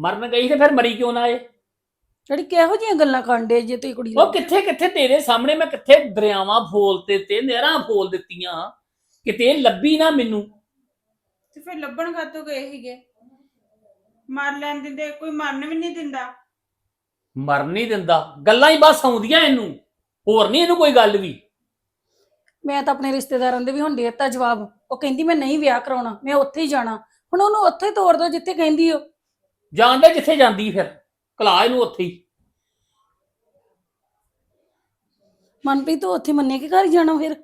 ਮਰਨ ਗਈ ਤੇ ਫਿਰ ਮਰੀ ਕਿਉਂ ਨਾ ਏ ਜਿਹੜੀ ਕਿਹੋ ਜੀਆਂ ਗੱਲਾਂ ਕਾਂਡੇ ਜੇ ਤੁਸੀਂ ਕੁੜੀ ਉਹ ਕਿੱਥੇ ਕਿੱਥੇ ਤੇਰੇ ਸਾਹਮਣੇ ਮੈਂ ਕਿੱਥੇ ਦਰਿਆਵਾਂ ਫੋਲ ਤੇ ਤੇ ਨਹਿਰਾਂ ਫੋਲ ਦਿੱਤੀਆਂ ਕਿਤੇ ਲੱਭੀ ਨਾ ਮੈਨੂੰ। ਤੇ ਫਿਰ ਲੱਭਣ ਕਾਤੋਂ ਗਏ ਸੀਗੇ? ਮਰ ਲੈਣ ਦਿੰਦੇ ਕੋਈ ਮਰਨ ਵੀ ਨਹੀਂ ਦਿੰਦਾ। ਮਰਨ ਨਹੀਂ ਦਿੰਦਾ। ਗੱਲਾਂ ਹੀ ਬਸ ਆਉਂਦੀਆਂ ਇਹਨੂੰ। ਹੋਰ ਨਹੀਂ ਇਹਨੂੰ ਕੋਈ ਗੱਲ ਵੀ। ਮੈਂ ਤਾਂ ਆਪਣੇ ਰਿਸ਼ਤੇਦਾਰਾਂ ਦੇ ਵੀ ਹੁਣ ਦੇ ਦਿੱਤਾ ਜਵਾਬ। ਉਹ ਕਹਿੰਦੀ ਮੈਂ ਨਹੀਂ ਵਿਆਹ ਕਰਾਉਣਾ ਮੈਂ ਉੱਥੇ ਹੀ ਜਾਣਾ। ਹੁਣ ਉਹਨੂੰ ਉੱਥੇ ਤੋਰ ਦੋ ਜਿੱਥੇ ਕਹਿੰਦੀ ਹੋ ਜਾਣਦੇ ਜਿੱਥੇ ਜਾਂਦੀ ਫਿਰ ਕਲਾ ਇਹਨੂੰ ਉੱਥੇ ਹੀ। ਮਨਪ੍ਰੀਤ ਤੂੰ ਉੱਥੇ ਮੰਨੇ ਕੇ ਘਰ ਜਾਣਾ ਫਿਰ?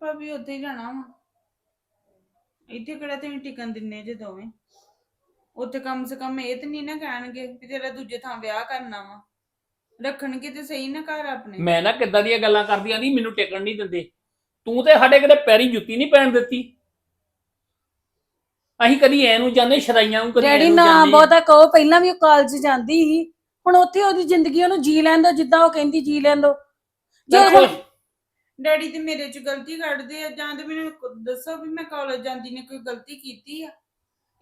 ਭਾਬੀ ਉੱਥੇ ਹੀ ਜਾਣਾ ਵਾ। ਇੱਥੇ ਕਿਹੜਾ ਤੁਸੀਂ ਟਿਕਣ ਦਿੰਨੇ ਜੇ ਦੋਵੇਂ? ਉੱਥੇ ਕਮ ਸੇ ਕਮ ਇਹ ਤੇ ਨਹੀਂ ਨਾ ਕਹਿਣਗੇ ਵੀ ਤੇਰਾ ਦੂਜੇ ਥਾਂ ਵਿਆਹ ਕਰਨਾ ਵਾ। ਰੱਖਣਗੇ ਤੇ ਸਹੀ ਨਾ ਘਰ ਆਪਣੇ। ਮੈਂ ਨਾ ਕਿੱਦਾਂ ਦੀਆਂ ਗੱਲਾਂ ਕਰਦੀਆਂ ਨਹੀਂ ਮੈਨੂੰ ਟਿਕਣ ਨਹੀਂ ਦਿੰਦੇ। ਤੂੰ ਤੇ ਸਾਡੇ ਕਿਤੇ ਪੈਰੀ ਜੁੱਤੀ ਨਹੀਂ ਪੈਣ ਦਿੱਤੀ। ਅਸੀਂ ਕਦੀ ਐ ਨੂੰ ਜਾਂਦੇ ਸ਼ਰਾਈਆਂ ਨੂੰ ਕਦੀ ਐ ਡੈਡੀ ਨੂੰ ਨਾ ਜਾਂਦੇ। ਬਹੁਤਾ ਕਹੋ ਪਹਿਲਾਂ ਵੀ ਉਹ ਕਾਲਜ ਜਾਂਦੀ ਸੀ। ਹੁਣ ਉੱਥੇ ਉਹਦੀ ਜ਼ਿੰਦਗੀ ਉਹਨੂੰ ਜੀ ਲੈਣ ਦੋ ਜਿੱਦਾਂ ਉਹ ਕਹਿੰਦੀ ਜੀ ਲੈਣ ਦੋ। ਜੇ ਹੁਣ ਡੈਡੀ ਤੇ ਮੇਰੇ 'ਚ ਗਲਤੀ ਕੱਢਦੇ ਆ ਜਾਂ ਤੇ ਮੈਨੂੰ ਕ- ਦੱਸੋ ਵੀ ਮੈਂ ਕਾਲਜ ਜਾਂਦੀ ਨੇ ਕੋਈ ਗਲਤੀ ਕੀਤੀ ਆ?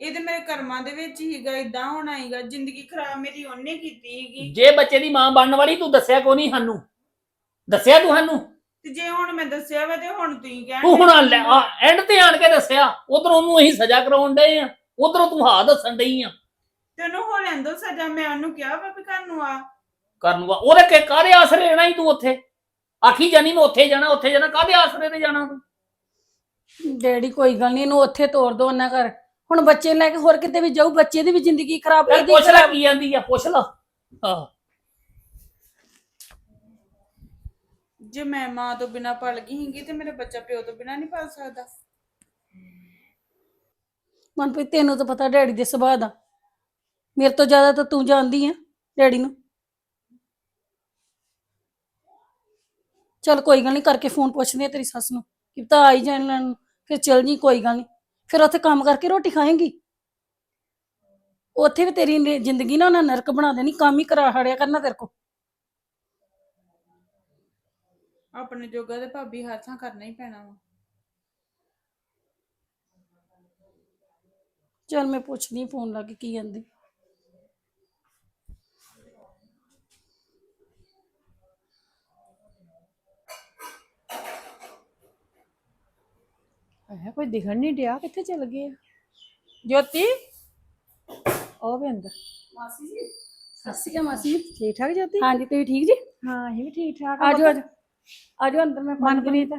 ਇਹ ਤੇ ਮੇਰੇ ਕਰਮਾਂ ਦੇ ਵਿੱਚ ਹੀਗਾ ਇਦਾਂ ਹੋਣਾ ਹੀਗਾ ਜ਼ਿੰਦਗੀ ਖਰਾਬ ਮੇਰੀ ਉਹਨੇ ਕੀਤੀ ਹੀਗੀ। ਜੇ ਬੱਚੇ ਦੀ ਮਾਂ ਬਣਨ ਵਾਲੀ ਤੂੰ ਦੱਸਿਆ ਕੋ ਨਹੀਂ ਸਾਨੂੰ? ਦੱਸਿਆ ਤੂੰ ਸਾਨੂੰ? ਤੇ ਜੇ ਹੁਣ ਮੈਂ ਦੱਸਿਆ ਵਾ ਤੇ ਹੁਣ ਤੁਸੀਂ ਕਹਿਣ ਤੂੰ ਹੁਣ ਐਂਡ ਤੇ ਆਣ ਕੇ ਦੱਸਿਆ ਉਧਰੋਂ ਉਹਨੂੰ ਅਸੀਂ ਸਜ਼ਾ ਕਰਾਉਣ ਡਏ ਆ ਉਧਰੋਂ ਤੂੰ ਹਾਂ ਦੱਸਣ ਡਈ ਆ। ਤੈਨੂੰ ਹੋ ਲੈਣ ਦੋ ਸਜ਼ਾ ਮੈਂ ਉਹਨੂੰ ਕਿਹਾ ਵਾ ਵੀ ਘਰ ਨੂੰ ਆ। ਕਰਨ ਨੂੰ ਉਹਦੇ ਕੇ ਕਾਹਦੇ ਆਸਰੇ ਰਹਿਣਾ ਹੀ ਤੂੰ ਉੱਥੇ? ਆਖੀ ਜਾਨੀ ਮੈਂ ਉੱਥੇ ਜਾਣਾ ਉੱਥੇ ਜਾਣਾ ਕਾਹਦੇ ਆਸਰੇ ਤੇ ਜਾਣਾ ਤੂੰ? ਡੈਡੀ ਕੋਈ ਗੱਲ ਨਹੀਂ ਇਹਨੂੰ ਉੱਥੇ ਤੋਰ ਦੋ ਉਹਨਾਂ ਘਰ। ਹੁਣ ਬੱਚੇ ਲੈ ਕੇ ਹੋਰ ਕਿਤੇ ਵੀ ਜਾਊ ਬੱਚੇ ਦੀ ਵੀ ਜ਼ਿੰਦਗੀ ਖਰਾਬ ਇਹਦੀ ਪੁੱਛ ਲੈ ਖਰਾਬ। ਕੀ ਜਾਂਦੀ ਆ ਪੁੱਛ ਲੈ। ਆਹ। ਜੇ ਮੈਂ ਮਾਂ ਤੋਂ ਬਿਨਾ ਪਲ ਗਈ ਹੀਗੀ ਤੇ ਮੇਰਾ ਬੱਚਾ ਪਿਓ ਤੋਂ ਬਿਨਾ ਨਹੀਂ ਪਲ ਸਕਦਾ। ਮਨਪ੍ਰੀਤ, ਤੈਨੂੰ ਤਾਂ ਪਤਾ ਡੈਡੀ ਦੇ ਸੁਭਾਅ ਦਾ। ਮੇਰੇ ਤੋਂ ਜ਼ਿਆਦਾ ਤਾਂ ਤੂੰ ਜਾਣਦੀ ਆ ਡੈਡੀ ਨੂੰ। ਚਲ ਕੋਈ ਗੱਲ ਨਹੀਂ, ਕਰਕੇ ਫੋਨ ਪੁੱਛਦੇ ਆ ਤੇਰੀ ਸੱਸ ਨੂੰ ਕਿ ਤਾਂ ਆਈ ਜਾਣ ਲੈਣ ਫਿਰ ਚਲ ਜੀ, ਕੋਈ ਗੱਲ ਨਹੀਂ। ਫਿਰ ਉੱਥੇ ਕੰਮ ਕਰਕੇ ਰੋਟੀ ਖਾਏਂਗੀ? ਉੱਥੇ ਵੀ ਤੇਰੀ ਜ਼ਿੰਦਗੀ ਨਾ ਉਹਨਾਂ ਨਰਕ ਬਣਾ ਦੇਣੀ, ਕੰਮ ਹੀ ਕਰਾ, ਹੜਿਆ ਕਰਨਾ ਤੇਰੇ ਕੋ ਆਪਣੇ ਜੋਗਾ ਤੇ ਭਾਬੀ ਹਰ ਥਾਂ ਕਰਨਾ ਹੀ ਪੈਣਾ ਵਾ। ਚਲ ਮੈਂ ਪੁੱਛਦੀ ਫੋਨ ਲਾ ਕੇ ਕੀ ਕਹਿੰਦੀ। ਹੈ ਕੋਈ ਦਿਖਣ ਨਹੀਂ ਡਿਆ? ਕਿੱਥੇ ਚਲ ਗਏ ਆ? ਜੋਤੀ? ਉਹ ਵੀ ਅੰਦਰ। ਮਾਸੀ ਜੀ? ਸਤਿ ਸ਼੍ਰੀ ਅਕਾਲ ਮਾਸੀ ਜੀ ਠੀਕ ਠਾਕ ਜੋਤੀ? ਹਾਂਜੀ ਤੁਸੀਂ ਠੀਕ ਜੀ? ਹਾਂ ਅਸੀਂ ਵੀ ਠੀਕ ਠਾਕ ਆਜੋ ਆਜੋ। ਆਜੋ ਅੰਦਰ ਮੈਂ ਪਾਣੀ ਮਨਪ੍ਰੀਤ।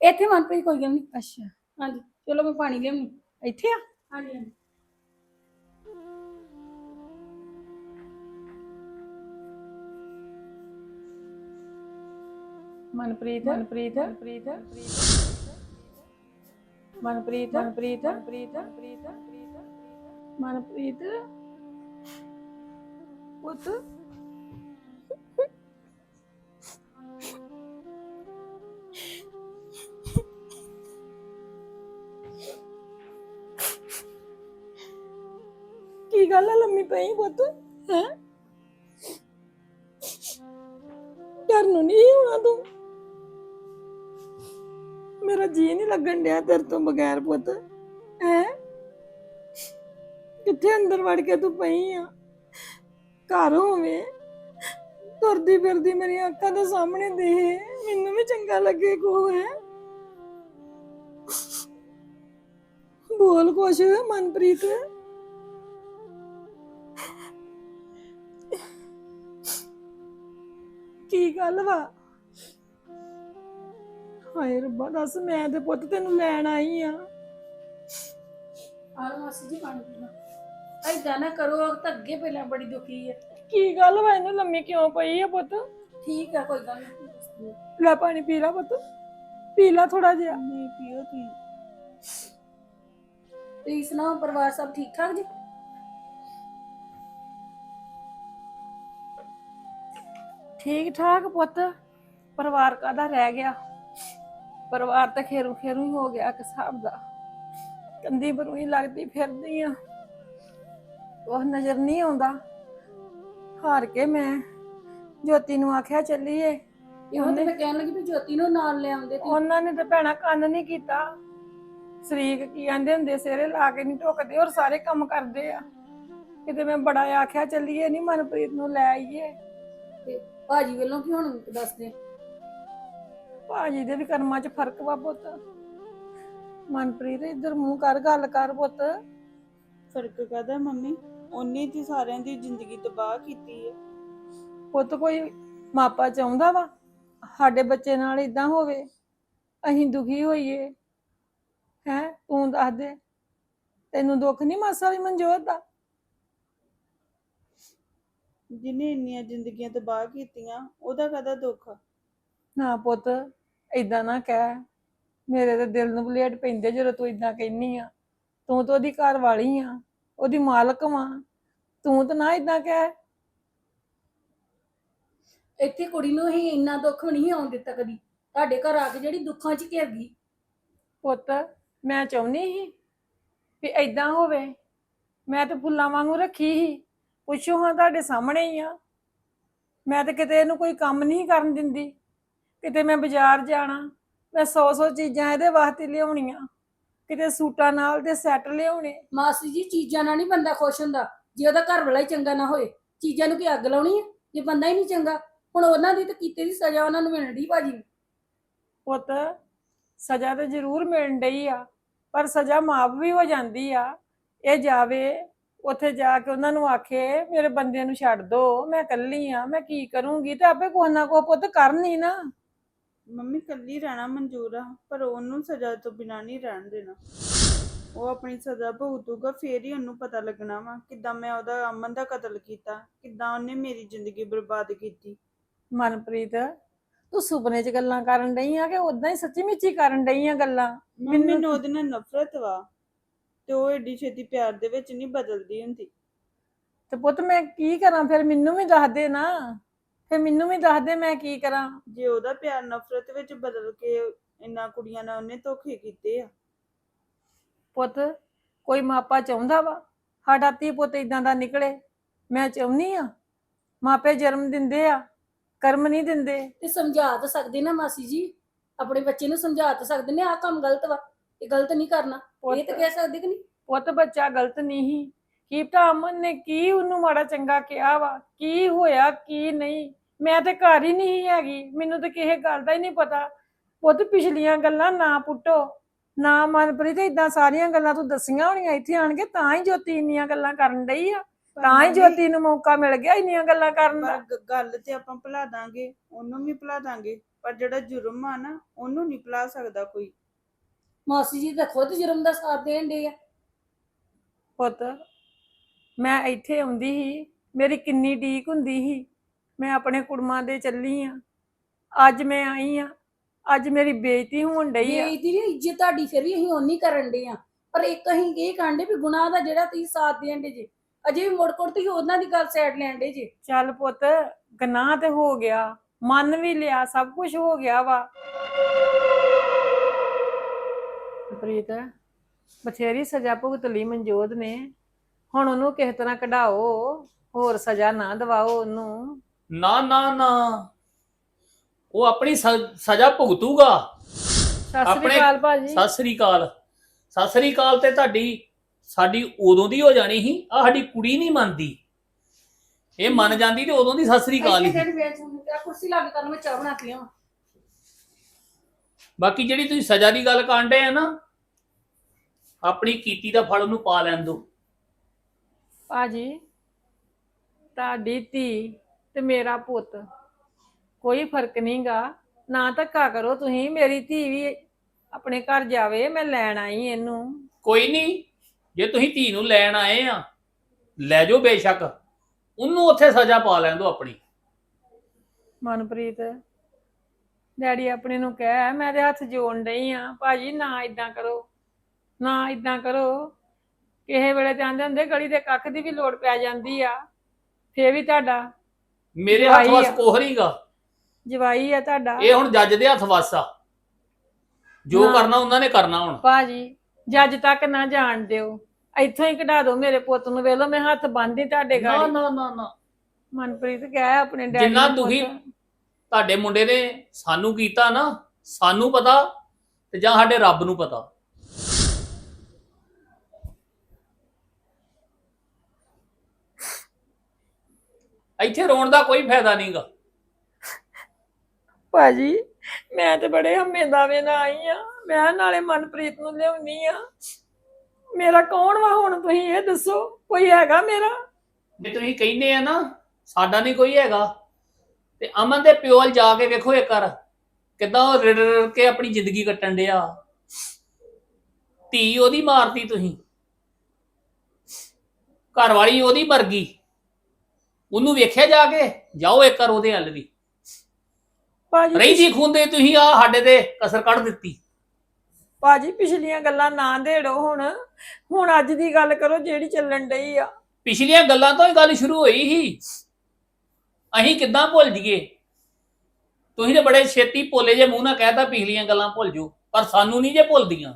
ਇੱਥੇ ਮਨਪ੍ਰੀਤ ਕੋਈ ਗੱਲ ਨਹੀਂ ਅੱਛਾ। ਹਾਂਜੀ ਚਲੋ ਮੈਂ ਪਾਣੀ ਲਿਆਉਣੀ ਇੱਥੇ ਆ? ਹਾਂਜੀ ਹਾਂਜੀ। ਮਨਪ੍ਰੀਤ? ਮਨਪ੍ਰੀਤ? ਮਨਪ੍ਰੀਤ? ਮਨਪ੍ਰੀਤ? ਮਨਪ੍ਰੀਤ? ਮਨਪ੍ਰੀਤ? ਮਨਪ੍ਰੀਤ? ਪੁੱਤ? ਪਈ ਪੁੱਤ, ਹੈ? ਘਰ ਨੂੰ ਨਹੀਂ ਹੋਣਾ ਤੂੰ? ਮੇਰਾ ਜੀ ਨਹੀਂ ਲੱਗਣ ਡਿਆ ਤੇਰੇ ਤੋਂ ਬਗੈਰ ਪੁੱਤ, ਹੈ? ਕਿੱਥੇ ਅੰਦਰ ਵੜ ਕੇ ਤੂੰ ਪਈ ਆ? ਘਰ ਹੋਵੇ। ਤੁਰਦੀ ਫਿਰਦੀ ਮੇਰੀਆਂ ਅੱਖਾਂ ਦੇ ਸਾਹਮਣੇ ਦੇ ਮੈਨੂੰ ਵੀ ਚੰਗਾ ਲੱਗੇ ਕੋ ਹੈ? ਬੋਲ ਕੁਛ, ਮਨਪ੍ਰੀਤ। ਗੱਲ ਵਾ। ਹਾਏ ਰੱਬਾ ਦੱਸ ਮੈਂ ਤੇ ਪੁੱਤ ਤੈਨੂੰ ਲੈਣ ਆਈ ਆ। ਆਹ ਮਾਸੀ ਜੀ ਪਾਣੀ ਪੀਣਾ ਐਦਾਂ ਨਾ ਕਰੋ ਉਹ ਤਾਂ ਅੱਗੇ ਪਹਿਲਾਂ ਬੜੀ ਦੁਖੀ ਹੈ ਕੀ ਗੱਲ ਵਾ ਇਹਨੂੰ ਲੰਮੀ ਕਿਉਂ ਪਈ ਆ ਪੁੱਤ? ਠੀਕ ਆ ਕੋਈ ਗੱਲ ਨਹੀਂ। ਲੈ ਪਾਣੀ ਪੀ ਲੈ ਪੁੱਤ। ਪੀ ਲੈ ਥੋੜਾ ਜਿਹਾ। ਨਹੀਂ ਪੀਓ ਤੀ ਤੁਸੀਂ ਸੁਣਾਓ ਪਰਿਵਾਰ ਸਭ ਠੀਕ ਠਾਕ ਜੀ? ਠੀਕ ਠਾਕ ਪੁੱਤ। ਪਰਿਵਾਰ ਕਾਦਾ ਰਹਿ ਗਿਆ? ਪਰਿਵਾਰ ਤਾਂ ਖੇਰੂ ਖੇਰੂ ਹੀ ਹੋ ਗਿਆ ਕਿ ਹਿਸਾਬ ਦਾ। ਕੰਦੀ ਬਰੂਈ ਲੱਗਦੀ ਫਿਰਦੀ ਆ। ਉਹ ਨਜ਼ਰ ਨਹੀਂ ਆਉਂਦਾ। ਹਾਰ ਕੇ ਮੈਂ ਜੋਤੀ ਨੂੰ ਆਖਿਆ ਚੱਲੀਏ। ਕਿ ਤੇ ਉਹਨੇ ਮੈਂ ਕਹਿਣ ਲੱਗੀ ਵੀ ਜੋਤੀ ਨੂੰ ਨਾਲ ਲਿਆਉਂਦੇ ਤੇ। ਉਹਨਾਂ ਨੇ ਤਾਂ ਭੈਣਾ ਕੰਨ ਨਹੀਂ ਕੀਤਾ। ਸ਼ਰੀਕ ਕੀ ਕਹਿੰਦੇ ਹੁੰਦੇ ਸਿਰੇ ਲਾ ਕੇ ਨਹੀਂ ਟੋਕਦੇ ਔਰ ਸਾਰੇ ਕੰਮ ਕਰਦੇ ਆ। ਕਿਤੇ ਮੈਂ ਬੜਾ ਆਖਿਆ ਚੱਲੀਏ ਨਹੀਂ ਮਨਪ੍ਰੀਤ ਨੂੰ ਲੈ ਆਈਏ। ਤੇ ਭਾਜੀ ਵੱਲੋਂ ਕੀ ਹੁਣ ਦੱਸਦੇ? ਭਾਜੀ ਦੇ ਵੀ ਕਰਮਾਂ 'ਚ ਫ਼ਰਕ ਵਾ ਪੁੱਤ। ਮਨਪ੍ਰੀਤ ਇੱਧਰ ਮੂੰਹ ਕਰ ਗੱਲ ਕਰ ਪੁੱਤ। ਫ਼ਰਕ ਕਾਦਾ ਮੰਮੀ? ਉਹਨੇ ਤੇ ਸਾਰਿਆਂ ਦੀ ਜ਼ਿੰਦਗੀ ਤਬਾਹ ਕੀਤੀ ਹੈ ਪੁੱਤ ਕੋਈ ਮਾਪਾ ਚਾਹੁੰਦਾ ਵਾ? ਸਾਡੇ ਬੱਚੇ ਨਾਲ ਇਦਾਂ ਹੋਵੇ ਅਸੀਂ ਦੁਖੀ ਹੋਈਏ। ਹੈ? ਤੂੰ ਦੱਸ ਦੇ। ਤੈਨੂੰ ਦੁੱਖ ਨਹੀਂ ਮਾਸਾ ਵੀ ਮਨਜੋਤ ਦਾ? ਜਿਹਨੇ ਇੰਨੀਆਂ ਜ਼ਿੰਦਗੀਆਂ ਤਬਾਹ ਕੀਤੀਆਂ ਉਹਦਾ ਕਾਦਾ ਦੁੱਖ? ਆ? ਨਾ ਪੁੱਤ ਇਦਾਂ ਨਾ ਕਹਿ। ਮੇਰੇ ਤੇ ਦਿਲ ਨੂੰ ਬਲੇਡ ਪੈਂਦੇ ਜਦੋਂ ਤੂੰ ਇਦਾਂ ਕਹਿਨੀ ਆ। ਤੂੰ ਤਾਂ ਉਹਦੀ ਘਰ ਵਾਲੀ ਆ ਉਹਦੀ ਮਾਲਕ ਵਾਂ। ਤੂੰ ਤਾਂ ਨਾ ਇਦਾਂ ਕਹਿ। ਇੱਥੇ ਕੁੜੀ ਨੂੰ ਹੀ ਇੰਨਾ ਦੁੱਖ ਨਹੀਂ ਆਉਣ ਦਿੱਤਾ ਕਦੀ। ਤੁਹਾਡੇ ਘਰ ਆ ਕੇ ਜਿਹੜੀ ਦੁੱਖਾਂ 'ਚ ਘਿਰ ਗਈ। ਪੁੱਤ ਮੈਂ ਚਾਹੁੰਦੀ ਸੀ ਵੀ ਐਦਾਂ ਹੋਵੇ। ਮੈਂ ਤੇ ਫੁੱਲਾਂ ਵਾਂਗੂ ਰੱਖੀ ਸੀ। ਪੁੱਛੋ ਹਾਂ ਤੁਹਾਡੇ ਸਾਹਮਣੇ ਹੀ ਆ। ਮੈਂ ਤੇ ਕਿਤੇ ਇਹਨੂੰ ਕੋਈ ਕੰਮ ਨਹੀਂ ਕਰਨ ਦਿੰਦੀ। ਕਿਤੇ ਮੈਂ ਬਾਜ਼ਾਰ ਜਾਣਾ ਮੈਂ ਸੌ ਸੌ ਚੀਜ਼ਾਂ ਇਹਦੇ ਵਾਸਤੇ ਲਿਆਉਣੀਆਂ। ਕਿਤੇ ਸੂਟਾਂ ਨਾਲ ਤੇ ਸੈੱਟ ਲਿਆਉਣੇ। ਮਾਸੀ ਜੀ ਚੀਜ਼ਾਂ ਨਾਲ ਨਹੀਂ ਬੰਦਾ ਖੁਸ਼ ਹੁੰਦਾ। ਜੇ ਉਹਦਾ ਘਰ ਵਾਲਾ ਹੀ ਚੰਗਾ ਨਾ ਹੋਏ ਚੀਜ਼ਾਂ ਨੂੰ ਕੀ ਅੱਗ ਲਾਉਣੀ ਹੈ ਜੇ ਬੰਦਾ ਹੀ ਨਹੀਂ ਚੰਗਾ ਹੁਣ ਉਹਨਾਂ ਦੀ ਤਾਂ ਕੀਤੇ ਦੀ ਸਜ਼ਾ ਉਹਨਾਂ ਨੂੰ ਮਿਲਣੀ ਭਾਜੀ ਪੁੱਤ ਸਜ਼ਾ ਤੇ ਜ਼ਰੂਰ ਮਿਲਣ ਡਈ ਆ ਪਰ ਸਜ਼ਾ ਮਾਫ ਵੀ ਹੋ ਜਾਂਦੀ ਆ। ਇਹ ਜਾਵੇ ਉੱਥੇ ਜਾ ਕੇ ਉਹਨਾਂ ਨੂੰ ਆਖੇ ਮੇਰੇ ਬੰਦੇ ਨੂੰ ਛੱਡ ਦੋ ਮੈਂ ਇਕੱਲੀ ਆ ਮੈਂ ਕੀ ਕਰੂੰਗੀ? ਤੇ ਆਪੇ ਕੁਛ ਨਾ ਕੁਛ ਪੁੱਤ ਕਰਨੀ ਨਾ। ਮੰਮੀ ਕੱਲੀ ਰਹਿਣਾ ਮਨਜ਼ੂਰ ਆ ਪਰ ਉਹਨੂੰ ਸਜ਼ਾ ਤੋਂ ਬਿਨਾਂ ਨਹੀਂ ਰਹਿਣ ਦੇਣਾ। ਉਹ ਆਪਣੀ ਸਜ਼ਾ ਭੁਗਤੂਗਾ ਫੇਰ ਹੀ ਉਹਨੂੰ ਪਤਾ ਲੱਗਣਾ ਵਾ ਕਿੱਦਾਂ ਮੈਂ ਉਹਦਾ ਅਮਨ ਦਾ ਕਤਲ ਕੀਤਾ ਕਿੱਦਾਂ ਉਹਨੇ ਮੇਰੀ ਜ਼ਿੰਦਗੀ ਬਰਬਾਦ ਕੀਤੀ। ਮਨਪ੍ਰੀਤ ਤੂੰ ਸੁਪਨੇ 'ਚ ਗੱਲਾਂ ਕਰਨ ਡਈ ਆ ਕਿ ਉਦਾਂ ਹੀ ਸੱਚੀ ਮਿੱਚੀ ਕਰਨ ਡਈ ਆ ਗੱਲਾਂ? ਮੰਮੀ ਮੈਨੂੰ- ਉਹਦੇ ਨਾਲ ਨਫ਼ਰਤ ਵਾ। ਤੇ ਉਹ ਏਡੀ ਛੇਤੀ ਪਿਆਰ ਦੇ ਵਿੱਚ ਨਹੀਂ ਬਦਲਦੀ ਹੁੰਦੀ। ਤੇ ਪੁੱਤ ਮੈਂ ਕੀ ਕਰਾਂ? ਫਿਰ ਮੈਨੂੰ ਵੀ ਦੱਸ ਦੇ ਨਾ। ਫਿਰ ਮੈਨੂੰ ਵੀ ਦੱਸ ਦੇ ਮੈਂ ਕੀ ਕਰਾਂ? ਜੇ ਉਹਦਾ ਪਿਆਰ ਨਫ਼ਰਤ ਵਿੱਚ ਬਦਲ ਕੇ ਇੰਨਾ ਕੁੜੀਆਂ ਨਾਲ ਉਹਨੇ ਧੋਖੇ ਕੀਤੇ ਆ। ਪੁੱਤ ਕੋਈ ਮਾਪਾ ਚਾਹੁੰਦਾ ਵਾ? ਸਾਡਾ ਧੀ ਪੁੱਤ ਇਦਾਂ ਦਾ ਨਿਕਲੇ। ਮੈਂ ਚਾਹੁੰਨੀ ਆ। ਮਾਪੇ ਜਨਮ ਦਿੰਦੇ ਆ ਕਰਮ ਨਹੀਂ ਦਿੰਦੇ। ਤੇ ਸਮਝਾ ਤਾਂ ਸਕਦੇ ਨਾ ਮਾਸੀ ਜੀ। ਆਪਣੇ ਬੱਚੇ ਨੂੰ ਸਮਝਾ ਤਾਂ ਸਕਦੇ ਨੇ ਆਹ ਕੰਮ ਗਲਤ ਵਾ। ਇਹ ਗਲਤ ਨਹੀਂ ਕਰਨਾ। ਇਹ ਤਾਂ ਕਹਿ ਸਕਦੇ ਕਿ ਨਹੀਂ? ਪੁੱਤ ਬੱਚਾ ਗਲਤ ਨਹੀਂ ਕੀ ਪਤਾ ਅਮਨ ਨੇ ਕੀ ਉਹਨੂੰ ਮਾੜਾ ਚੰਗਾ ਕਿਹਾ ਵਾ? ਕੀ ਹੋਇਆ ਕੀ ਨਹੀਂ? ਮੈਂ ਤੇ ਘਰ ਹੀ ਨਹੀਂ ਹੈਗੀ। ਮੈਨੂੰ ਤੇ ਕਿਸੇ ਗੱਲ ਦਾ ਹੀ ਨਹੀਂ ਪਤਾ। ਪੁੱਤ ਪਿਛਲੀਆਂ ਗੱਲਾਂ ਨਾ ਪੁੱਟੋ। ਨਾ ਮਨਪ੍ਰੀਤ ਇਦਾਂ ਸਾਰੀਆਂ ਗੱਲਾਂ ਤੂੰ ਦੱਸੀਆਂ ਹੋਣੀਆਂ। ਇੱਥੇ ਆਣ ਕੇ ਤਾਂ ਹੀ ਜੋਤੀ ਇੰਨੀਆਂ ਗੱਲਾਂ ਕਰਨ ਡਈ ਆ। ਤਾਂ ਹੀ ਜੋਤੀ ਨੂੰ ਮੌਕਾ ਮਿਲ ਗਿਆ ਇੰਨੀਆਂ ਗੱਲਾਂ ਕਰਨ ਦਾ। ਪਰ ਗੱਲ ਤੇ ਆਪਾਂ ਭੁਲਾ ਦਾਂਗੇ। ਉਹਨੂੰ ਵੀ ਭੁਲਾ ਦਾਂਗੇ। ਪਰ ਜਿਹੜਾ ਜੁਰਮ ਆ ਨਾ ਉਹਨੂੰ ਨਹੀਂ ਭੁਲਾ ਸਕਦਾ ਕੋਈ। ਮਾਸੀ ਜੀ ਤਾਂ ਖੁਦ ਜੁਰਮ ਦਾ ਸਾਥ ਦੇਣ ਦੇ ਆ। ਪੁੱਤ ਮੈਂ ਇੱਥੇ ਆਉਂਦੀ ਸੀ ਮੇਰੀ ਕਿੰਨੀ ਢੀਕ ਹੁੰਦੀ ਸੀ। ਮੈਂ ਆਪਣੇ ਕੁੜਮਾਂ ਦੇ ਚੱਲੀ ਆ। ਅੱਜ ਮੈਂ ਆਈ ਆ। ਅੱਜ ਮੇਰੀ ਬੇਇੱਜ਼ਤੀ ਹੋਣ ਡਈ ਆ। ਬੇਇੱਜ਼ਤੀ ਨਹੀਂ ਇੱਜ਼ਤ ਤੁਹਾਡੀ ਫਿਰ ਵੀ ਅਸੀਂ ਓਨੀ ਕਰਨ ਦੇ ਆ। ਪਰ ਇੱਕ ਅਸੀਂ ਇਹ ਕਾਂਡੇ ਵੀ ਗੁਨਾਹ ਦਾ ਜਿਹੜਾ ਤੁਸੀਂ ਸਾਥ ਦੇਣ ਦੇ ਜੇ ਅਜੇ ਵੀ ਮੁੜ ਕੁੜ ਤੁਸੀਂ ਉਹਨਾਂ ਦੀ ਗੱਲ ਸਾਈਡ ਲੈਣ ਦੇ ਜੇ। ਚੱਲ ਪੁੱਤ ਗਨਾਹ ਤੇ ਹੋ ਗਿਆ। ਮੰਨ ਵੀ ਲਿਆ ਸਭ ਕੁਝ ਹੋ ਗਿਆ ਵਾ। ਪ੍ਰੀਤ ਬਥੇਰੀ ਸਜ਼ਾ ਭੁਗਤ ਲਈ ਮਨਜੋਤ ਨੇ। ਹੁਣ ਉਹਨੂੰ ਕਿਸੇ ਤਰ੍ਹਾਂ ਕਢਾਓ ਹੋਰ ਸਜ਼ਾ ਨਾ ਦਿਵਾਓ ਉਹਨੂੰ। ਨਾ ਨਾ ਨਾ। ਉਹ ਆਪਣੀ ਸ- ਸਜ਼ਾ ਭੁਗਤੂਗਾ। ਸਤਿ ਸ੍ਰੀ ਆਪਣੇ- ਅਕਾਲ ਭਾਜੀ। ਸਤਿ ਸ੍ਰੀ ਅਕਾਲ। ਸਤਿ ਸ੍ਰੀ ਅਕਾਲ ਤੇ ਤੁਹਾਡੀ ਸਾਡੀ ਉਦੋਂ ਦੀ ਹੋ ਜਾਣੀ ਸੀ। ਆ ਸਾਡੀ ਕੁੜੀ ਨਹੀਂ ਮੰਨਦੀ। ਇਹ ਮੰਨ ਜਾਂਦੀ ਤੇ ਉਦੋਂ ਦੀ ਸਤਿ ਸ੍ਰੀ ਅਕਾਲ ਹੀ ਇੱਥੇ ਜਿਹੜੀ ਵੇਚ ਹੁੰਦੀ ਤੇ ਕੁਰਸੀ ਲੱਗ ਕਰਨ ਮੈਂ ਚਾਹ ਬਣਾ ਕੇ ਲਿਆਵਾਂ ਬਾਕੀ ਜਿਹੜੀ ਤੁਸੀਂ ਸਜ਼ਾ ਦੀ ਗੱਲ ਕਾਂਡੇ ਆ ਨਾ ਆਪਣੀ ਕੀਤੀ ਦਾ ਫਲ ਉਹਨੂੰ ਪਾ ਲੈਣ ਦਿਓ ਭਾਜੀ ਤੁਹਾਡੀ ਧੀ ਤੇ ਮੇਰਾ ਪੁੱਤ ਕੋਈ ਫ਼ਰਕ ਨਹੀਂਗਾ। ਨਾ ਧੱਕਾ ਕਰੋ ਤੁਸੀਂ ਮੇਰੀ ਧੀ ਵੀ ਆਪਣੇ ਘਰ ਜਾਵੇ ਮੈਂ ਲੈਣ ਆਈ ਇਹਨੂੰ। ਕੋਈ ਨਹੀਂ ਜੇ ਤੁਸੀਂ ਧੀ ਨੂੰ ਲੈਣ ਆਏ ਆ ਲੈ ਜਾਓ ਬੇਸ਼ੱਕ। ਉਹਨੂੰ ਉੱਥੇ ਸਜ਼ਾ ਪਾ ਲੈਣ ਦਿਓ ਆਪਣੀ। ਮਨਪ੍ਰੀਤ ਡੈਡੀ ਆਪਣੇ ਨੂੰ ਕਹਿ ਮੈਂ ਤੇ ਹੱਥ ਜੋੜਨ ਡਈ ਆ। ਭਾਜੀ ਨਾ ਇਦਾਂ ਕਰੋ। ਨਾ ਇਦਾਂ ਕਰੋ। ਕਿਸੇ ਵੇਲੇ ਤੇ ਆਂਦੇ ਹੁੰਦੇ ਗਲੀ ਦੇ ਕੱਖ ਦੀ ਵੀ ਲੋੜ ਪੈ ਜਾਂਦੀ ਆ। ਫੇਰ ਵੀ ਤੁਹਾਡਾ ਮੇਰੇ ਹੱਥ ਜਵਾਈ ਵਸ ਆ। ਕੋਹਰੀਗਾ ਜਵਾਈ ਆ ਤੁਹਾਡਾ। ਇਹ ਹੁਣ ਜੱਜ ਦੇ ਹੱਥ ਵਸ ਆ। ਜੋ ਨਾ। ਕਰਨਾ ਉਹਨਾਂ ਨੇ ਕਰਨਾ ਹੁਣ। ਭਾਜੀ ਜੱਜ ਤੱਕ ਨਾ ਜਾਣ ਦਿਓ। ਇੱਥੋਂ ਹੀ ਕਢਾ ਦਿਓ ਮੇਰੇ ਪੁੱਤ ਨੂੰ। ਵੇਲੋ ਮੈਂ ਹੱਥ ਬੰਨ੍ਹਦੀ ਤੁਹਾਡੇ ਨਾ ਗਾੜੀ। ਨਾ ਨਾ ਨਾ। ਮਨਪ੍ਰੀਤ ਕਹਿ ਆਪਣੇ ਡੈਡੀ ਜਿੰਨਾ ਨੂੰ ਦੁਖੀ ਪੁੱਤ। ਤੁਹਾਡੇ ਮੁੰਡੇ ਨੇ ਸਾਨੂੰ ਕੀਤਾ ਨਾ ਸਾਨੂੰ ਪਤਾ ਤੇ ਜਾਂ ਸਾਡੇ ਰੱਬ ਨੂੰ ਪਤਾ। ਇੱਥੇ ਰੋਣ ਦਾ ਕੋਈ ਫਾਇਦਾ ਨਹੀਂਗਾ ਭਾਜੀ ਮੈਂ ਤੇ ਬੜੇ ਹਮੇ ਦਾਵੇ ਨਾਲ ਆਈ ਆ। ਮੈਂ ਨਾਲੇ ਮਨਪ੍ਰੀਤ ਨੂੰ ਲਿਆਉਣੀ ਆ। ਮੇਰਾ ਕੌਣ ਵਾ ਹੁਣ ਤੁਸੀਂ ਇਹ ਦੱਸੋ? ਕੋਈ ਹੈਗਾ ਮੇਰਾ? ਜੇ ਤੁਸੀਂ ਕਹਿੰਦੇ ਆ ਨਾ ਸਾਡਾ ਨਹੀਂ ਕੋਈ ਹੈਗਾ। ਤੇ ਅਮਨ ਦੇ ਪਿਓ ਵੱਲ ਜਾ ਕੇ ਵੇਖੋ ਇੱਕ ਵਾਰ ਕਿਦਾਂ ਉਹ ਰਿੜ ਰਿੜ ਕੇ ਆਪਣੀ ਜ਼ਿੰਦਗੀ ਕੱਟਣ ਡਿਆ। ਧੀ ਉਹਦੀ ਮਾਰਤੀ ਤੁਸੀਂ। ਘਰ ਵਾਲੀ ਉਹਦੀ ਮਰ ਗਈ। ਉਹਨੂੰ ਵੇਖਿਆ ਜਾ ਕੇ? ਜਾਓ ਇੱਕ ਵਾਰ ਉਹਦੇ ਹੱਲ ਵੀ। ਭਾਜੀ ਰਹਿੰਦੀ ਖੁੰਦੇ ਤੁਸੀਂ ਆ ਸਾਡੇ ਤੇ ਕਸਰ ਕੱਢ ਦਿੱਤੀ। ਭਾਜੀ ਪਿਛਲੀਆਂ ਗੱਲਾਂ ਨਾ ਦੇੜੋ ਹੁਣ। ਹੁਣ ਅੱਜ ਦੀ ਗੱਲ ਕਰੋ ਜਿਹੜੀ ਚੱਲਣ ਡਈ ਆ। ਪਿਛਲੀਆਂ ਗੱਲਾਂ ਤੋਂ ਹੀ ਗੱਲ ਸ਼ੁਰੂ ਹੋਈ ਸੀ। ਅਸੀਂ ਕਿੱਦਾਂ ਭੁੱਲ ਜੀਏ ਤੁਸੀਂ ਤੇ ਬੜੇ ਛੇਤੀ ਭੋਲੇ ਜੇ ਮੂੰਹ ਨਾਲ ਕਹਿਤਾ ਪਿਛਲੀਆਂ ਗੱਲਾਂ ਭੁੱਲ ਜਾਓ ਪਰ ਸਾਨੂੰ ਨਹੀਂ ਜੇ ਭੁੱਲਦੀਆਂ।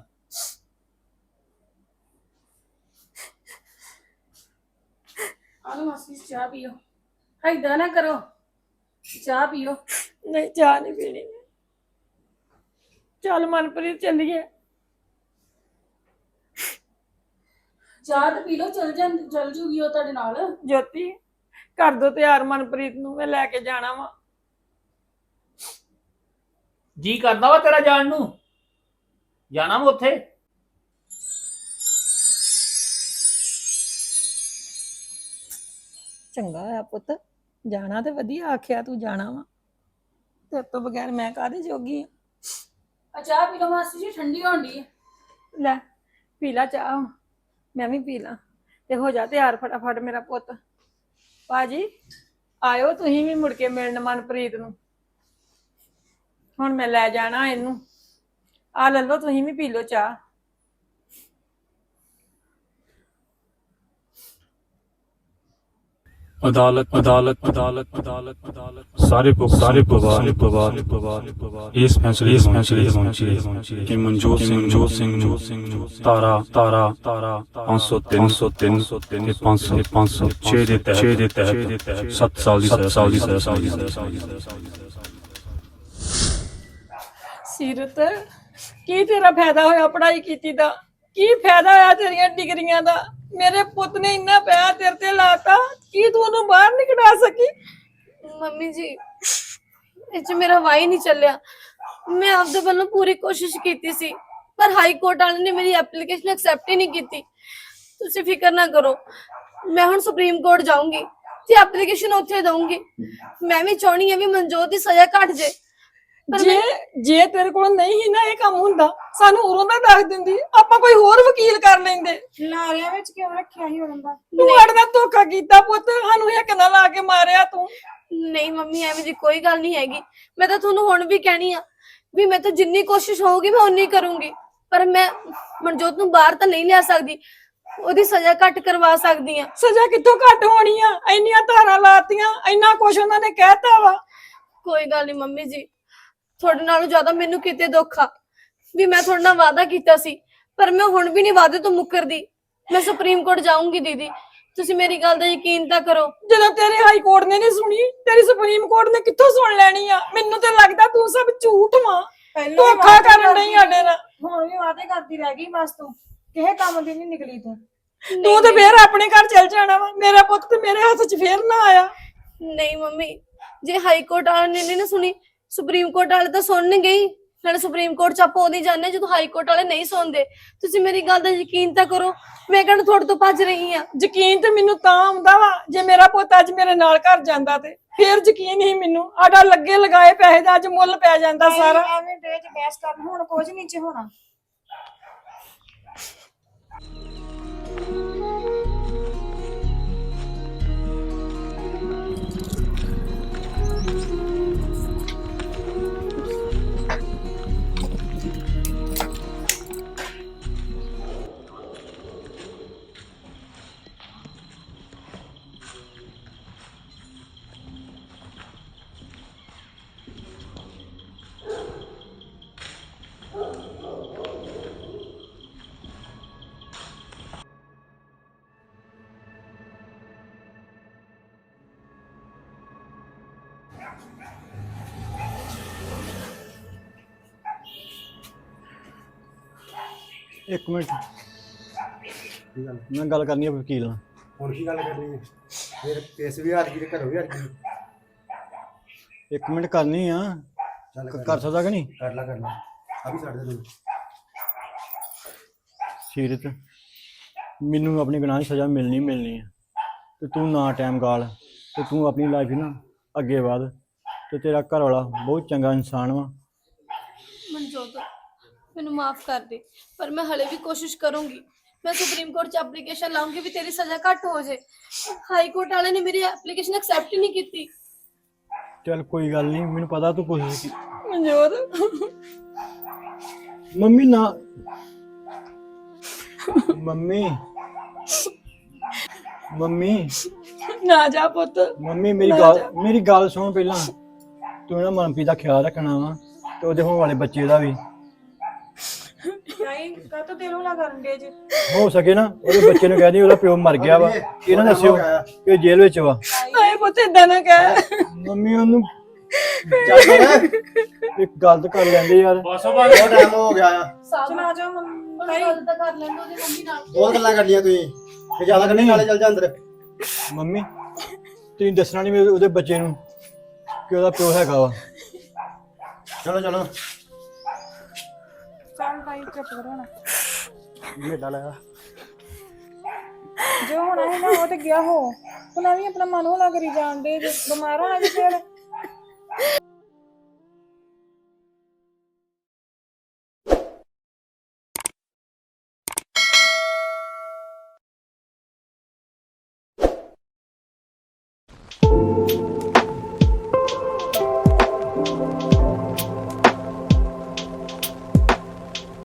ਆਲੋ ਮਾਸੀ ਜੀ, ਚਾਹ ਪੀਓ। ਐਦਾਂ ਨਾ ਕਰੋ। ਚਾਹ ਪੀਓ। ਨਹੀਂ ਚਾਹ ਨਹੀਂ ਪੀਣੀ। ਚੱਲ ਮਨਪ੍ਰੀਤ ਚੱਲੀਏ। ਚਾਹ ਤੇ ਪੀ ਲਓ ਚਲ ਜਾਂ ਚਲ ਜੂਗੀ ਉਹ ਤੁਹਾਡੇ ਨਾਲ। ਜੋਤੀ ਕਰ ਦੋ ਤਿਆਰ ਮਨਪ੍ਰੀਤ ਨੂੰ ਮੈਂ ਲੈ ਕੇ ਜਾਣਾ ਵਾ। ਜੀ ਕਰਦਾ ਵਾ ਤੇਰਾ ਜਾਣ ਨੂੰ। ਜਾਣਾ ਵਾ ਉੱਥੇ? ਚੰਗਾ ਆ ਪੁੱਤ। ਜਾਣਾ ਤੇ ਵਧੀਆ ਆਖਿਆ ਤੂੰ ਜਾਣਾ ਵਾ। ਤੇਰੇ ਤੋਂ ਬਗੈਰ ਮੈਂ ਕਾਹਦੇ ਜੋਗੀ ਆ? ਆ ਚਾਹ ਪੀ ਲਓ ਮਾਸੀ ਜੀ ਠੰਡੀ ਹੋਣ ਦੀ ਲੈ ਪੀ ਲਾ ਚਾਹ। ਮੈਂ ਵੀ ਪੀ ਲਾਂ। ਤੇ ਹੋ ਜਾ ਤਿਆਰ ਫਟਾਫਟ ਮੇਰਾ ਪੁੱਤ। ਬਾਜੀ ਆਇਓ ਤੁਸੀਂ ਵੀ ਮੁੜ ਕੇ ਮਿਲਣ ਮਨਪ੍ਰੀਤ ਨੂੰ। ਹੁਣ ਮੈਂ ਲੈ ਜਾਣਾ ਇਹਨੂੰ। ਆ ਲੈ ਲਓ ਤੁਸੀਂ ਵੀ ਪੀ ਲਓ ਚਾਹ। ਅਦਾਲਤ ਅਦਾਲਤ ਅਦਾਲਤ ਅਦਾਲਤ ਅਦਾਲਤ। ਸਾਰੇ ਪੁਖ ਸਾਰੇ ਪਵਾਰ ਪਵਾਰ ਪਵਾਰ ਇਸ ਫੈਸਲੇ ਇਸ ਫੈਸਲੇ ਪਹੁੰਚੇ ਕਿ ਮਨਜੋਤ ਸਿੰਘ ਮਨਜੋਤ ਸਿੰਘ ਨੂੰ ਤਾਰਾ ਤਾਰਾ ਤਾਰਾ 503 503 ਤੇ 500 506 ਦੇ ਤਹਿਤ ਦੇ ਤਹਿਤ 7 ਸਾਲ ਦੀ 7 ਸਾਲ ਦੀ ਸਜ਼ਾ। ਸੀਰਤ ਕੀ ਤੇਰਾ ਫਾਇਦਾ ਹੋਇਆ ਪੜ੍ਹਾਈ ਕੀਤੀ ਦਾ? ਕੀ ਫਾਇਦਾ ਹੋਇਆ ਤੇਰੀਆਂ ਡਿਗਰੀਆਂ ਦਾ? ਮੇਰੇ ਪੁੱਤ ਨੇ ਇੰਨਾ ਪਿਆ ਤੇਰੇ ਤੇ ਲਾਤਾ, ਕੀ ਤੂੰ ਉਹਨੂੰ ਬਾਹਰ ਨਹੀਂ ਕਢਾ ਸਕੀ? ਮੰਮੀ ਜੀ, ਇਹ ਚ ਮੇਰਾ ਵਾਈ ਨਹੀਂ ਚੱਲਿਆ। ਮੈਂ ਆਪਦੇ ਵੱਲੋਂ ਪੂਰੀ ਕੋਸ਼ਿਸ਼ ਕੀਤੀ ਸੀ, ਪਰ ਹਾਈ ਕੋਰਟ ਵਾਲਿਆਂ ਨੇ ਮੇਰੀ ਐਪਲੀਕੇਸ਼ਨ ਐਕਸੈਪਟ ਹੀ ਨਹੀਂ ਕੀਤੀ। ਤੁਸੀਂ ਫਿਕਰ ਨਾ ਕਰੋ, ਮੈਂ ਹੁਣ ਸੁਪਰੀਮ ਕੋਰਟ ਜਾਊਂਗੀ ਤੇ ਐਪਲੀਕੇਸ਼ਨ ਉੱਥੇ ਦਊਂਗੀ। ਮੈਂ ਵੀ ਚਾਹਣੀ ਹਾਂ ਵੀ ਮਨਜੋਤ ਦੀ ਸਜ਼ਾ ਘਟ ਜੇ ਜੇ ਜੇ ਤੇਰੇ ਕੋਲ ਨਹੀਂ ਸੀ ਨਾ ਇਹ ਕੰਮ ਹੁੰਦਾ ਸਾਨੂੰ ਉਰੋਂ ਦਾ ਦੱਸ ਦਿੰਦੀ ਆਪਾਂ ਕੋਈ ਹੋਰ ਵਕੀਲ ਕਰ ਲੈਂਦੇ। ਲਾਰਿਆਂ ਵਿੱਚ ਕਿਉਂ ਰੱਖਿਆ ਸੀ ਉਹਨਾਂ ਦਾ? ਤੂੰ ਸਾਡੇ ਨਾਲ ਧੋਖਾ ਕੀਤਾ ਪੁੱਤ ਸਾਨੂੰ ਇੱਕ ਨਾ ਲਾ ਕੇ ਮਾਰਿਆ ਤੂੰ। ਨਹੀਂ ਮੰਮੀ ਐਵੇਂ ਦੀ ਕੋਈ ਗੱਲ ਨਹੀਂ ਹੈਗੀ। ਮੈਂ ਤਾਂ ਤੁਹਾਨੂੰ ਹੁਣ ਵੀ ਕਹਿਣੀ ਆ ਵੀ ਮੈਂ ਤਾਂ ਜਿੰਨੀ ਕੋਸ਼ਿਸ਼ ਹੋਊਗੀ ਮੈਂ ਉਨੀ ਕਰੂੰਗੀ। ਪਰ ਮੈਂ ਮਨਜੋਤ ਨੂੰ ਬਾਹਰ ਤਾਂ ਨਹੀਂ ਲਿਆ ਸਕਦੀ। ਉਹਦੀ ਸਜ਼ਾ ਘੱਟ ਕਰਵਾ ਸਕਦੀ ਆ। ਸਜ਼ਾ ਕਿੱਥੋਂ ਘੱਟ ਹੋਣੀ ਆ? ਇੰਨੀਆਂ ਧਾਰਾਂ ਲਾਤੀਆਂ ਇੰਨਾ ਕੁਛ ਉਹਨਾਂ ਨੇ ਕਹਿਤਾ ਵਾ। ਕੋਈ ਗੱਲ ਨਹੀਂ ਮੰਮੀ ਜੀ ਤੁਹਾਡੇ ਨਾਲੋਂ ਜ਼ਿਆਦਾ ਮੈਨੂੰ ਕਿਤੇ ਦੁੱਖ ਆ? ਵੀ ਮੈਂ ਤੁਹਾਡੇ ਨਾਲ ਵਾਅਦਾ ਕੀਤਾ ਸੀ ਪਰ ਮੈਂ ਹੁਣ ਵੀ ਨਹੀਂ ਵਾਅਦੇ ਤੋਂ ਮੁੱਕਰਦੀ। ਮੈਂ ਸੁਪਰੀਮ ਕੋਰਟ ਜਾਊਂਗੀ ਦੀਦੀ। ਤੁਸੀਂ ਮੇਰੀ ਗੱਲ ਦਾ ਯਕੀਨ ਤਾਂ ਕਰੋ। ਜਦੋਂ ਤੇਰੇ ਹਾਈ ਕੋਰਟ ਨੇ ਨਹੀਂ ਸੁਣੀ ਤੇਰੀ ਸੁਪਰੀਮ ਕੋਰਟ ਨੇ ਕਿੱਥੋਂ ਸੁਣ ਲੈਣੀ ਆ? ਮੈਨੂੰ ਤੇ ਲੱਗਦਾ ਤੂੰ ਸਭ ਝੂਠ ਵਾਂ। ਧੋਖਾ ਕਰਨ ਨਹੀਂ ਸਾਡੇ ਨਾਲ। ਹੁਣ ਵੀ ਵਾਅਦੇ ਕਰਦੀ ਰਹਿ ਗਈ ਬਸ ਤੂੰ। ਕਿਸੇ ਕੰਮ ਦੀ ਨਹੀਂ ਨਿਕਲੀ ਤੂੰ। ਤੂੰ ਤੇ ਫੇਰ ਆਪਣੇ ਘਰ ਚੱਲ ਜਾਣਾ ਵਾ। ਮੇਰਾ ਪੁੱਤ ਤੇ ਮੇਰੇ ਹੱਥ 'ਚ ਫੇਰ ਨਾ ਆਇਆ। ਨਹੀਂ ਮੰਮੀ। ਜੇ ਹਾਈ ਕੋਰਟ ਵਾਲਿਆਂ ਨੇ ਨਹੀਂ ਨਾ ਸੁਣੀ ਸੁਪਰੀਮ ਕੋਰਟ ਵਾਲੇ ਤਾਂ ਸੁਣਨਗੇ ਹੀ। ਨਾਲੇ ਸੁਪਰੀਮ ਕੋਰਟ ਚ ਆਪਾਂ ਉਹਦੀ ਜਾਂਦੇ ਜਦੋਂ ਹਾਈ ਕੋਰਟ ਵਾਲੇ ਨਹੀਂ ਸੁਣਦੇ। ਤੁਸੀਂ ਮੇਰੀ ਗੱਲ ਦਾ ਯਕੀਨ ਤਾਂ ਕਰੋ। ਮੈਂ ਕਹਿੰਦਾ ਤੁਹਾਡੇ ਤੋਂ ਭੱਜ ਰਹੀ ਆ ਯਕੀਨ ਤੇ ਮੈਨੂੰ ਤਾਂ ਆਉਂਦਾ ਵਾ ਜੇ ਮੇਰਾ ਪੁੱਤ ਅੱਜ ਮੇਰੇ ਨਾਲ ਘਰ ਜਾਂਦਾ ਤੇ। ਫੇਰ ਯਕੀਨ ਹੀ ਮੈਨੂੰ। ਆਡਾ ਲੱਗੇ ਲਗਾਏ ਪੈਸੇ ਦਾ ਅੱਜ ਮੁੱਲ ਪੈ ਜਾਂਦਾ ਸਾਰਾ। ਐਵੇਂ ਦੇ ਚ ਬਹਿਸ ਕਰਨ ਹੁਣ ਕੁਝ ਨਹੀਂ ਚ ਹੋਣਾ। ਇੱਕ ਮਿੰਟ। ਕੀ ਗੱਲ ਮੈਂ ਗੱਲ ਕਰਨੀ ਆ ਵਕੀਲ ਨਾਲ। ਹੁਣ ਕੀ ਗੱਲ ਕਰਨੀ ਹੈ ਫਿਰ ਕੇਸ ਵੀ ਹਾਰ ਗਈ ਤੇ ਘਰੋਂ ਵੀ ਹਾਰ ਗਈ ਇੱਕ ਮਿੰਟ ਕਰਨੀ ਆ। ਚੱਲ ਕ- ਕਰ ਸਕਦਾ ਕਿ ਨਹੀਂ? ਕਰ ਲਾ ਕਰ ਲਾ। ਆ ਵੀ ਛੱਡ ਦੇ ਤੂੰ ਸੀਰਤ ਮੈਨੂੰ ਆਪਣੀ ਗੁਨਾਹ ਦੀ ਸਜ਼ਾ ਮਿਲਣੀ ਮਿਲਣੀ ਹੈ ਤੇ ਤੂੰ ਨਾ ਟਾਈਮ ਗਾਲ ਤੇ ਤੂੰ ਆਪਣੀ ਲਾਈਫ ਨਾ ਅੱਗੇ ਵਧ। ਤੇ ਤੇਰਾ ਘਰ ਵਾਲਾ ਬਹੁਤ ਚੰਗਾ ਇਨਸਾਨ ਵਾ। ਮਨਜੋਤ ਮੈਨੂੰ ਮਾਫ ਕਰ ਦੇ ਪਰ ਮੈਂ ਹਲੇ ਵੀ ਕੋਸ਼ਿਸ਼ ਕਰੂੰਗੀ। ਮੈਂ ਸੁਪਰੀਮ ਕੋਰਟ 'ਚ ਐਪਲੀਕੇਸ਼ਨ ਲਾਉਂਗੀ ਵੀ ਤੇਰੀ ਸਜ਼ਾ ਘੱਟ ਹੋ ਜਾਏ ਹਾਈ ਕੋਰਟ ਵਾਲੇ ਨੇ ਮੇਰੀ ਐਪਲੀਕੇਸ਼ਨ ਐਕਸੈਪਟ ਹੀ ਨਹੀਂ ਕੀਤੀ। ਚੱਲ ਕੋਈ ਗੱਲ ਨਹੀਂ ਮੈਨੂੰ ਪਤਾ ਤੂੰ ਕੋਸ਼ਿਸ਼ ਕੀ ਮਨਜੋਤ। ਮੰਮੀ ਨਾ ਮੰਮੀ ਮੰਮੀ। ਨਾ ਜਾ ਪੁੱਤ। ਮੰਮੀ ਮੇਰੀ ਗੱਲ ਜਾ। ਮੇਰੀ ਗੱਲ ਸੁਣ ਪਹਿਲਾਂ। ਤੂੰ ਨਾ ਮਨਪ੍ਰੀਤ ਦਾ ਖਿਆਲ ਰੱਖਣਾ ਵਾ ਤੇ ਉਹਦੇ ਹੋਣ ਵਾਲੇ ਬੱਚੇ ਦਾ ਵੀ। ਨਹੀਂ ਕਾ ਤੋ ਦਿਲੋਂ ਨਾ ਕਰਨ ਦੇ ਜੇ? ਹੋ ਸਕੇ ਨਾ ਉਹਦੇ ਬੱਚੇ ਨੂੰ ਕਹਿ ਦੀ ਉਹਦਾ ਪਿਓ ਮਰ ਗਿਆ ਵਾ। ਇਹਨਾਂ ਦੱਸਿਓ ਕਿ ਉਹ ਜੇਲ੍ਹ ਵਿੱਚ ਵਾ। ਆਏ ਪੁੱਤ ਇਦਾਂ ਨਾ ਕਹਿ। ਮੰਮੀ ਉਹਨੂੰ ਚੱਲ ਇੱਕ ਗੱਲ ਤਾਂ ਕਰ ਲੈਂਦੇ ਯਾਰ। ਬਸੋ ਬਹੁਤ ਟਾਈਮ ਹੋ ਗਿਆ। ਆ ਚਲਾ ਜਾਓ ਮੰਮੀ। ਗੱਲ ਤਾਂ ਕਰ ਲੈਂਦੇ ਉਹਦੀ ਮੰਮੀ ਨਾਲ ਬਹੁਤ ਗੱਲਾਂ ਕਰਨੀਆਂ ਤੁਸੀਂ। ਤੇ ਜ਼ਿਆਦਾ ਕਰਨੀ ਨਾਲੇ ਚੱਲ ਜਾ ਅੰਦਰ। ਮੰਮੀ ਤੁਸੀਂ ਦੱਸਣਾ ਨਹੀਂ ਮੇਰੇ ਉਹਦੇ ਬੱਚੇ ਨੂੰ ਕਿ ਉਹਦਾ ਪਿਓ ਹੈਗਾ ਵਾ। ਚਲੋ ਚਲੋ। ਚੱਲ ਭਾਈ ਚੁੱਪ ਕਰੋ ਨਾ ਮੇਡਾ ਲਾਇਆ। ਜੋ ਹੋਣਾ ਹੈ ਨਾ ਉਹ ਤੇ ਗਿਆ ਹੋ। ਹੁਣ ਵੀ ਆਪਣਾ ਮਨ ਹੋਲਾ ਕਰੀ ਜਾਣ ਦੇ ਜੇ। ਬਿਮਾਰ ਹੋਣਾ ਜੇ ਫਿਰ।